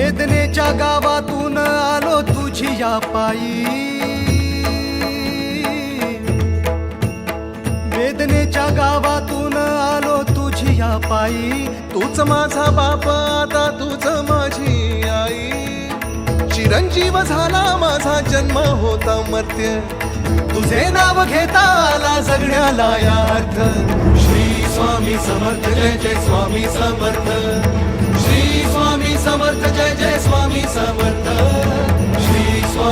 वेदनेच्या गावातून आलो तुझी या पायी. वेदनेच्या गावातून आलो तुझी या पायी. तूच माझा बापा आता तूच माझी आई. चिरंजीव झाला माझा जन्म होता मर्त्य. तुझे नाव घेता आला जगण्याला या अर्थ. श्री स्वामी समर्थ जय जय स्वामी समर्थ.